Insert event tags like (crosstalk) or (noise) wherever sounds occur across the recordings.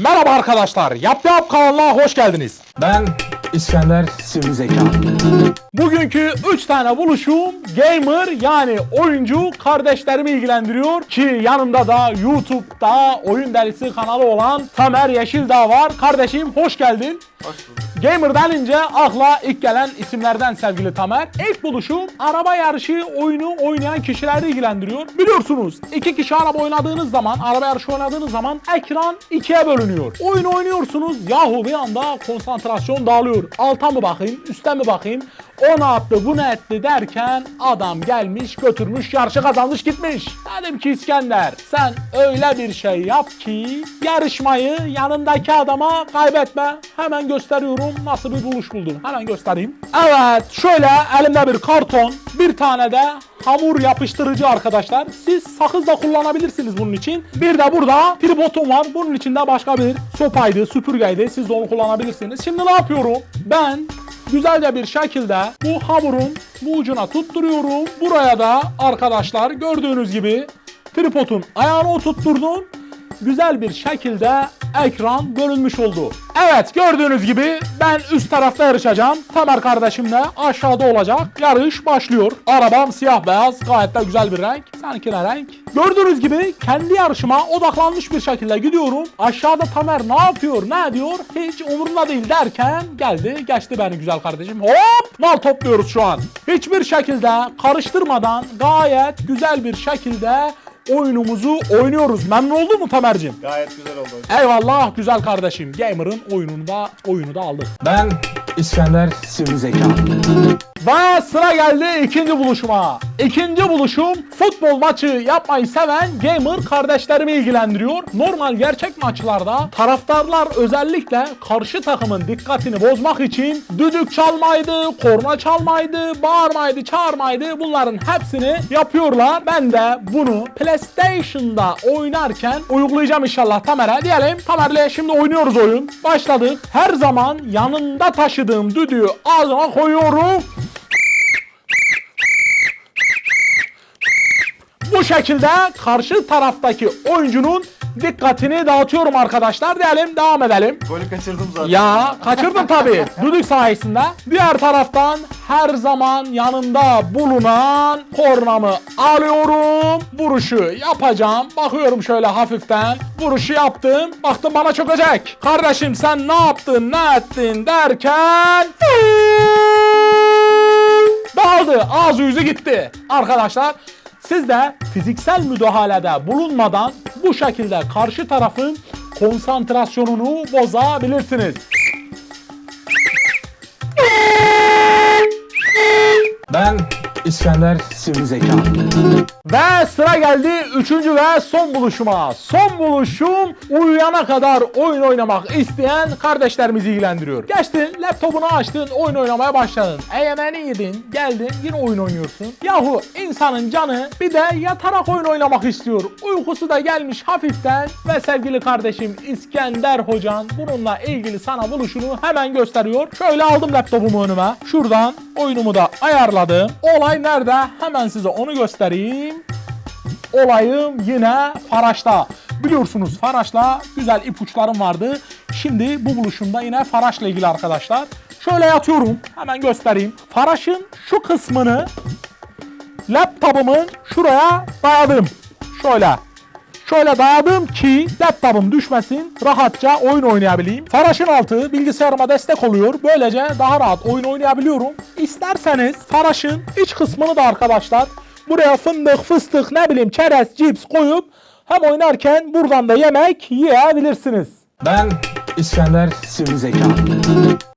Merhaba arkadaşlar, Yap Yap kanalına hoş geldiniz. Ben İskender Sivri Zeka. Bugünkü 3 tane buluşum gamer yani oyuncu kardeşlerimi ilgilendiriyor ki yanımda da YouTube'da oyun delisi kanalı olan Tamer Yeşildağ var. Kardeşim hoş geldin. Gamer denince akla ilk gelen isimlerden sevgili Tamer. İlk buluşum araba yarışı oyunu oynayan kişileri ilgilendiriyor. Biliyorsunuz iki kişi araba oynadığınız zaman, araba yarışı oynadığınız zaman ekran ikiye bölünüyor. Oyun oynuyorsunuz yahu bir anda konsantrasyon dağılıyor. Alta mı bakayım, üste mi bakayım? O ne yaptı, bu ne etti derken adam gelmiş, götürmüş, yarışı kazanmış gitmiş. Dedim ki İskender sen öyle bir şey yap ki yarışmayı yanındaki adama kaybetme. Hemen gösteriyorum nasıl bir buluş buldum. Hemen göstereyim. Evet şöyle elimde bir karton, bir tane de hamur yapıştırıcı arkadaşlar. Siz sakız da kullanabilirsiniz bunun için. Bir de burada tripodum var. Bunun içinde başka bir sopaydı, süpürgeydi. Siz de onu kullanabilirsiniz. Şimdi ne yapıyorum? Ben güzelce bir şekilde bu hamurun bu ucuna tutturuyorum. Buraya da arkadaşlar gördüğünüz gibi tripodun ayağını oturtturdum. Güzel bir şekilde ekran bölünmüş oldu. Evet gördüğünüz gibi ben üst tarafta yarışacağım. Tamer kardeşim de aşağıda olacak. Yarış başlıyor. Arabam siyah beyaz gayet de güzel bir renk. Seninki ne renk? Gördüğünüz gibi kendi yarışıma odaklanmış bir şekilde gidiyorum. Aşağıda Tamer ne yapıyor ne ediyor hiç umurumda değil derken geldi geçti beni güzel kardeşim. Hop mal topluyoruz şu an. Hiçbir şekilde karıştırmadan gayet güzel bir şekilde oyunumuzu oynuyoruz. Memnun oldun mu Tamer'cim? Gayet güzel oldu hocam. Eyvallah güzel kardeşim. Gamer'ın oyununu da oyunu da aldık. Ben İskender Sivri Zeka. Ve sıra geldi ikinci buluşuma. İkinci buluşum futbol maçı yapmayı seven gamer kardeşlerimi ilgilendiriyor. Normal gerçek maçlarda taraftarlar özellikle karşı takımın dikkatini bozmak için düdük çalmaydı, korna çalmaydı, bağırmaydı, çağırmaydı bunların hepsini yapıyorlar. Ben de bunu PlayStation'da oynarken uygulayacağım inşallah Tamer'e. Diyelim Tamer'le şimdi oynuyoruz oyun. Başladık. Her zaman yanında taşıdığım düdüğü ağzıma koyuyorum. Bu şekilde karşı taraftaki oyuncunun dikkatini dağıtıyorum arkadaşlar. Diyelim devam edelim. Golü kaçırdım zaten. Ya kaçırdın tabii. (laughs) Düdük sayesinde. Diğer taraftan her zaman yanında bulunan kornamı alıyorum. Vuruşu yapacağım. Bakıyorum şöyle hafiften. Vuruşu yaptım. Baktım bana çökecek. Kardeşim sen ne yaptın ne ettin derken... Dağıldı. Ağzı yüzü gitti. Arkadaşlar siz de fiziksel müdahalede bulunmadan bu şekilde karşı tarafın konsantrasyonunu bozabilirsiniz. Ben İskender Sivri Zeka. Ve sıra geldi üçüncü ve son buluşuma. Son buluşum uyuyana kadar oyun oynamak isteyen kardeşlerimizi ilgilendiriyor. Geçtin, laptopunu açtın, oyun oynamaya başladın. E yemeğini yedin, geldin, yine oyun oynuyorsun. Yahu insanın canı bir de yatarak oyun oynamak istiyor. Uykusu da gelmiş hafiften ve sevgili kardeşim İskender Hocan bununla ilgili sana buluşunu hemen gösteriyor. Şöyle aldım laptopumu önüme. Şuradan oyunumu da ayarladım. Olay nerede? Hemen size onu göstereyim. Olayım yine Faraş'ta. Biliyorsunuz Faraş'la güzel ipuçlarım vardı. Şimdi bu buluşumda yine Faraş'la ilgili arkadaşlar. Şöyle yatıyorum. Hemen göstereyim. Faraş'ın şu kısmını laptopumun şuraya dayadım. Şöyle. Şöyle dayadım ki laptopum düşmesin, rahatça oyun oynayabileyim. Faraş'ın altı bilgisayarıma destek oluyor. Böylece daha rahat oyun oynayabiliyorum. İsterseniz Faraş'ın iç kısmını da arkadaşlar buraya fındık, fıstık, ne bileyim çerez, cips koyup hem oynarken buradan da yemek yiyebilirsiniz. Ben İskender Sivri Zeka.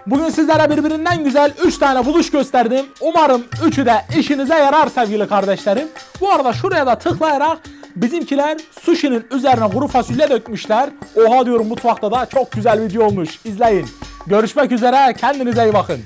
Bugün sizlere birbirinden güzel 3 tane buluş gösterdim. Umarım üçü de işinize yarar sevgili kardeşlerim. Bu arada şuraya da tıklayarak bizimkiler sushi'nin üzerine kuru fasulye dökmüşler. Oha diyorum mutfakta da çok güzel video olmuş. İzleyin. Görüşmek üzere kendinize iyi bakın.